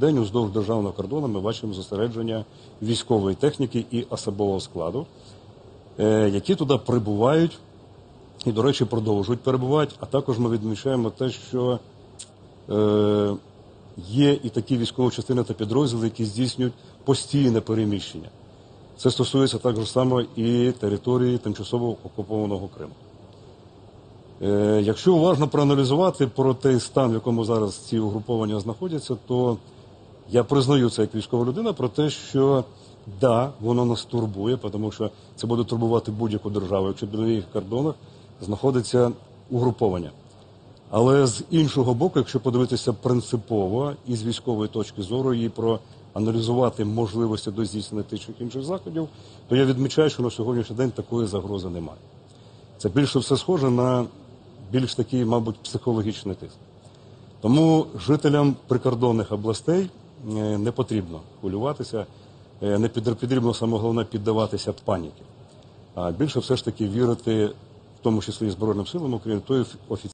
День уздовж державного кордону ми бачимо зосередження військової техніки і особового складу, е, які туди прибувають і, до речі, продовжують перебувати. А також ми відмічаємо те, що е, є і такі військові частини та підрозділи, які здійснюють постійне переміщення. Це стосується також само і території тимчасово окупованого Криму. Е, Якщо уважно проаналізувати про той стан, в якому зараз ці угруповання знаходяться, то я признаю це як військова людина про те, що да, воно нас турбує, тому що це буде турбувати будь-яку державу, якщо біля їх кордонах знаходиться угруповання. Але з іншого боку, якщо подивитися принципово і з військової точки зору і проаналізувати можливості до здійснення тих чи інших заходів, то я відмічаю, що на сьогоднішній день такої загрози немає. Це більше все схоже на більш такий, мабуть, психологічний тиск. Тому жителям прикордонних областей не потрібно хвилюватися, е, не потрібно саме головне піддаватися паніки, а більше все ж таки вірити, в тому числі і Збройним силам України, той офіційний